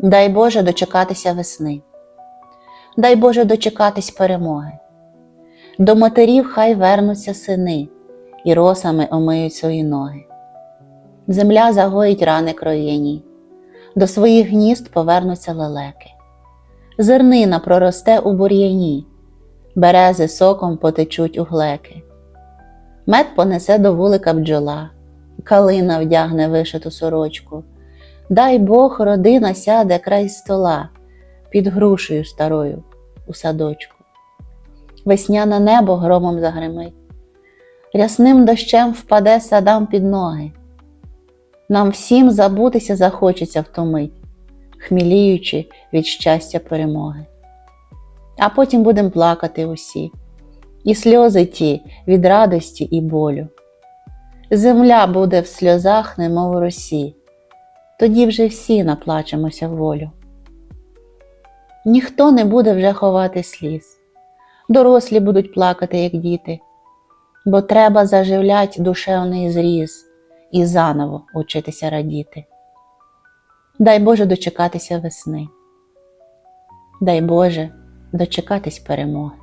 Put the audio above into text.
Дай Боже дочекатися весни. Дай Боже дочекатись перемоги. До матерів хай вернуться сини і росами омиють свої ноги. Земля загоїть рани кроєні, до своїх гнізд повернуться лелеки. Зернина проросте у бур'яні, берези соком потечуть у глеки. Мед понесе до вулика бджола, калина вдягне вишиту сорочку. Дай Бог родина сяде край стола під грушею старою у садочку. Весняне небо громом загримить, рясним дощем впаде садам під ноги. Нам всім забутися захочеться в ту мить, хміліючи від щастя перемоги. А потім будем плакати усі, і сльози ті від радості і болю. Земля буде в сльозах, немов росі, тоді вже всі наплачемося в волю. Ніхто не буде вже ховати сліз, дорослі будуть плакати, як діти, бо треба заживлять душевний зріз і заново учитися радіти. Дай Боже дочекатися весни. Дай Боже дочекатись перемоги.